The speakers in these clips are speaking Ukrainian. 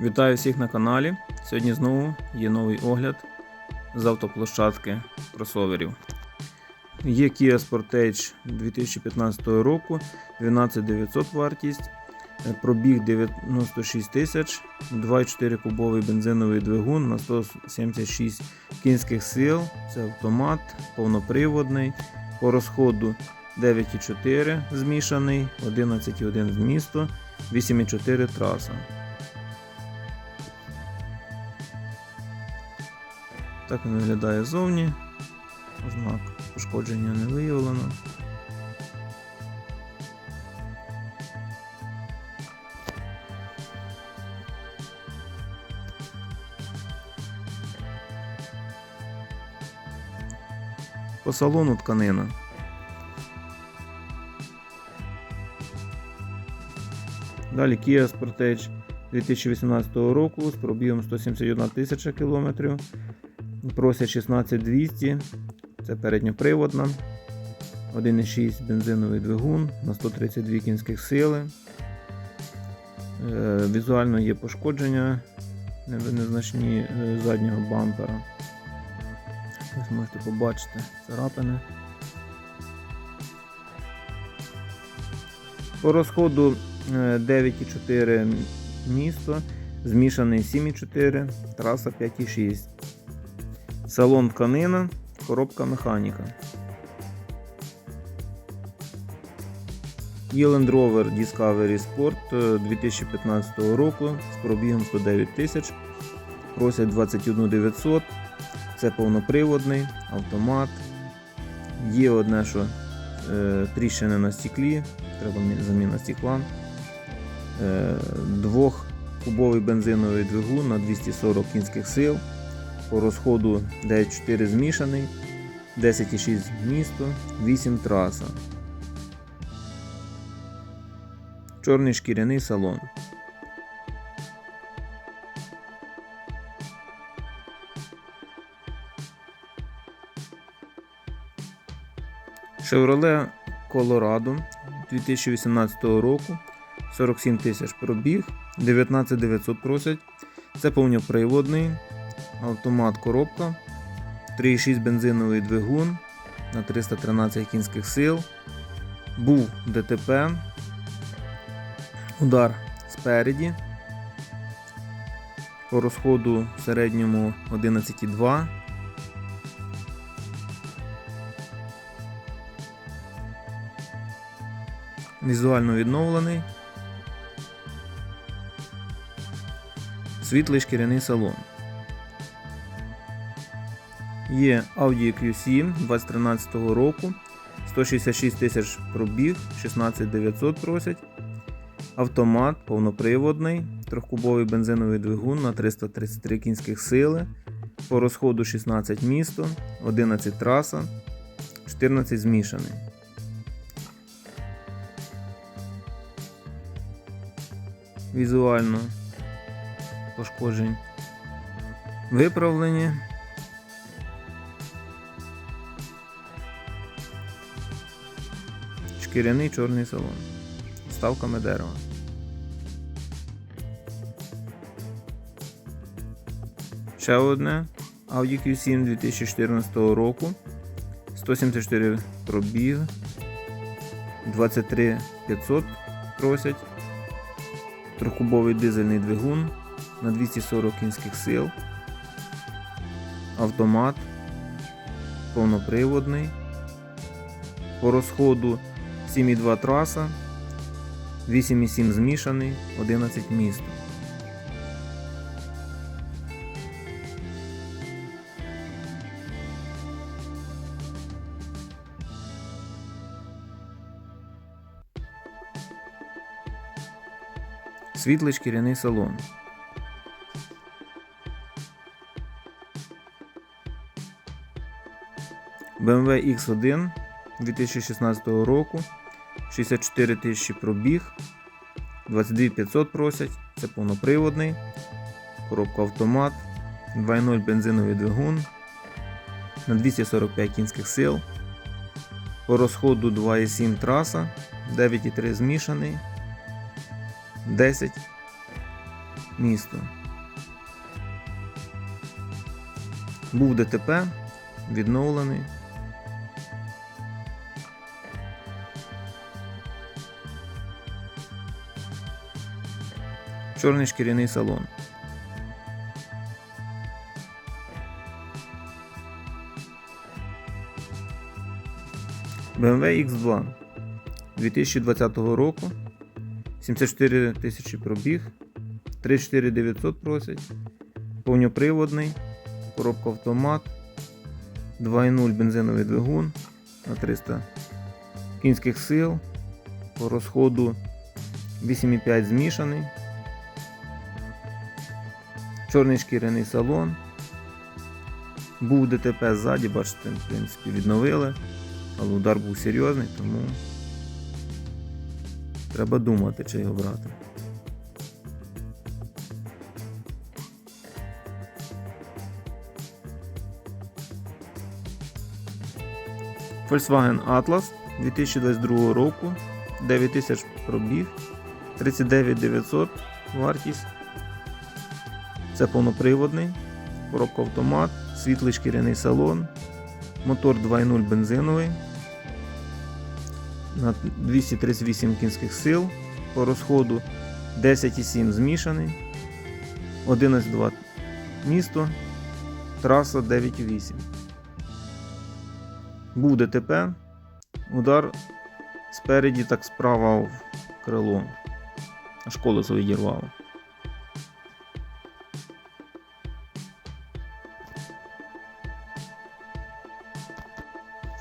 Вітаю всіх на каналі. Сьогодні знову є новий огляд з автоплощадки кросоверів. Є Kia Sportage 2015 року, 12900 вартість, е, пробіг 96 тисяч, 2,4 кубовий бензиновий двигун на 176 кінських сил. Це автомат, повноприводний. По розходу 9,4 змішаний, 11,1 змісту, 8,4 траса. Так він виглядає ззовні. Ознак пошкодження не виявлено. По салону тканина. Далі Kia Sportage 2018 року з пробігом 171 тисяча кілометрів. Просять 16200. Це передньоприводна. 1,6 бензиновий двигун на 132 кінських сили. Е, Візуально є пошкодження незначні е, заднього бампера. Ось можете побачити царапини. По розходу е, 9,4 місто, змішаний 7,4, траса 5,6. Салон тканина, коробка механіка. Є Land Rover Discovery Sport е, 2015 року з пробігом 109 тисяч. Просять 21 900. Це повноприводний автомат. Є одне, що е, тріщини на стеклі, треба заміна стекла. Е, двохкубовий бензиновий двигун на 240 кінських сил. По розходу 9,4 змішаний, 10,6 місто, 8 траса. Чорний шкіряний салон. Chevrolet Colorado 2018 року 47 тисяч пробіг, 19 900 просять. Це повноприводний автомат коробка, 3,6 бензиновий двигун на 313 кінських сил. Був ДТП, удар спереді. По розходу в середньому 11,2. Візуально відновлений. Світлий шкіряний салон. Є Audi Q7 2013 року. 166 тисяч пробіг, 16 900 просять. Автомат повноприводний, трьохкубовий бензиновий двигун на 333 кінських сили. По розходу 16 місто, 11 траса, 14 змішаний. Візуально пошкоджень виправлені. Шкіряний чорний салон. Ставками дерева. Ще одне Audi Q7 2014 року. 174 пробіг. 23 500 просять. Трьохкубовий дизельний двигун на 240 кінських сил. Автомат. Повноприводний. По розходу 7,2 траса, 8,7 змішаний, 11 міст. Світлий шкіряний салон. BMW X1 2016 року. 64 тисячі пробіг. 22 500 просять. Це повноприводний. Коробка автомат. 2.0 бензиновий двигун. На 245 кінських сил. По розходу 2,7 траса. 9,3 змішаний. 10 місто. Був ДТП, відновлений. Чорний шкіряний салон. BMW X2 2020 року. 74 тисячі пробіг. 34900 просять. Повноприводний. Коробка автомат. 2.0 бензиновий двигун на 300 кінських сил. По розходу 8,5 змішаний. Чорний шкіряний салон. Був ДТП ззаді, бачите, в принципі, відновили, але удар був серйозний, тому треба думати, чи його брати. Volkswagen Atlas 2022 року, 9000 пробіг, 39900 вартість. Це повноприводний, коробка автомат, світлий шкіряний салон, мотор 2.0 бензиновий на 238 кінських сил, по розходу 10,7 змішаний, 11,2 місто, траса 9,8. Був ДТП, удар спереді так справа в крило, аж колесо відірвало.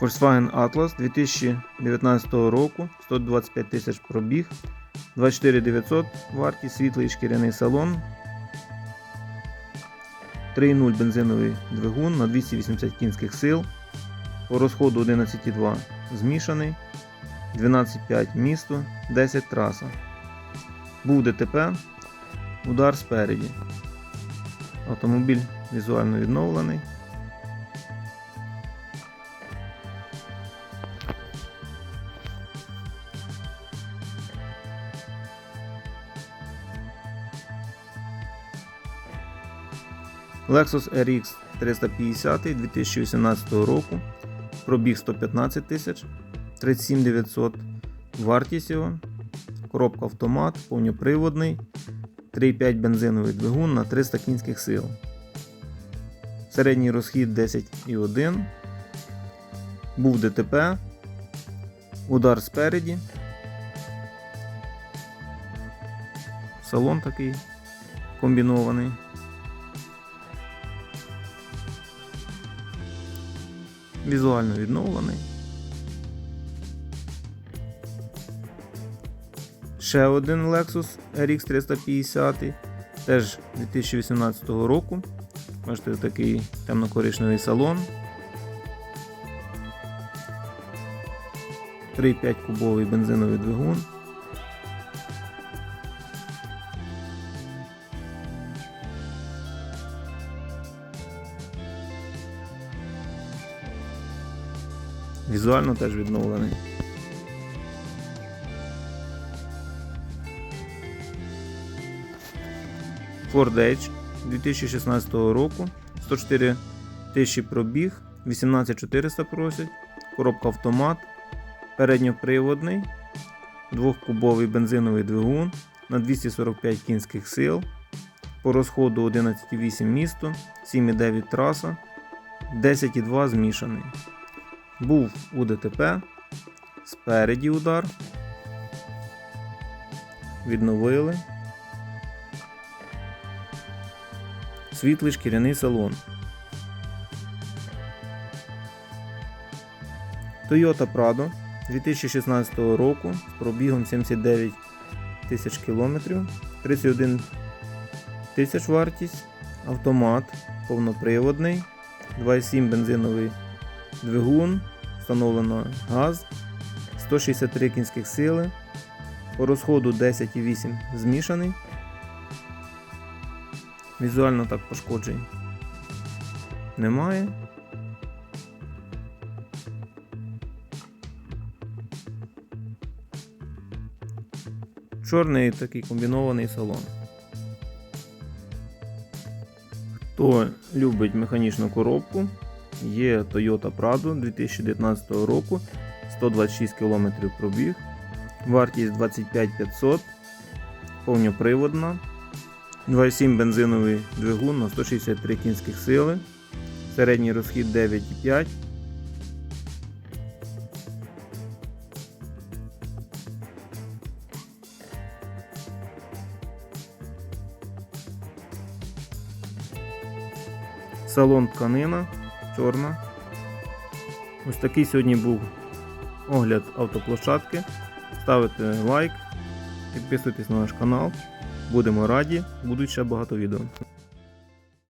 Volkswagen Atlas 2019 року, 125 тисяч пробіг, 24 900 вартість, світлий шкіряний салон, 3.0 бензиновий двигун на 280 кінських сил, по розходу 11,2 змішаний, 12,5 місто, 10 траса. Був ДТП, удар спереді. Автомобіль візуально відновлений. Lexus RX 350 2018 року. Пробіг 115 тисяч, 37 900 вартість його. Коробка автомат, повноприводний, 3,5 бензиновий двигун на 300 кінських сил. Середній розхід 10,1. Був ДТП. Удар спереді. Салон такий комбінований. Візуально відновлений. Ще один Lexus RX 350, теж 2018 року. Бачите, такий темно-коричневий салон. 3,5 кубовий бензиновий двигун. Візуально теж відновлений. Ford Edge 2016 року, 104 тисячі пробіг, 18400 просять, коробка автомат, передньоприводний, двохкубовий бензиновий двигун на 245 кінських сил, по розходу 11,8 місто, 7,9 траса, 10,2 змішаний. Був у ДТП, спереді удар. Відновили. Світлий шкіряний салон. Toyota Prado 2016 року з пробігом 79 тисяч кілометрів, 31 тисяч вартість, автомат повноприводний, 2,7 бензиновий двигун, встановлено газ, 163 кінських сили, по розходу 10,8 змішаний. Візуально так пошкоджень немає. Чорний такий комбінований салон. Хто любить механічну коробку, є Toyota Prado 2019 року, 126 км пробіг, вартість 25 500, повноприводна, 2,7 бензиновий двигун на 163 кінських сили, середній розхід 9,5. Салон тканина чорна. Ось такий сьогодні був огляд автоплощадки. Ставите лайк, підписуйтесь на наш канал. Будемо раді, будуть ще багато відео.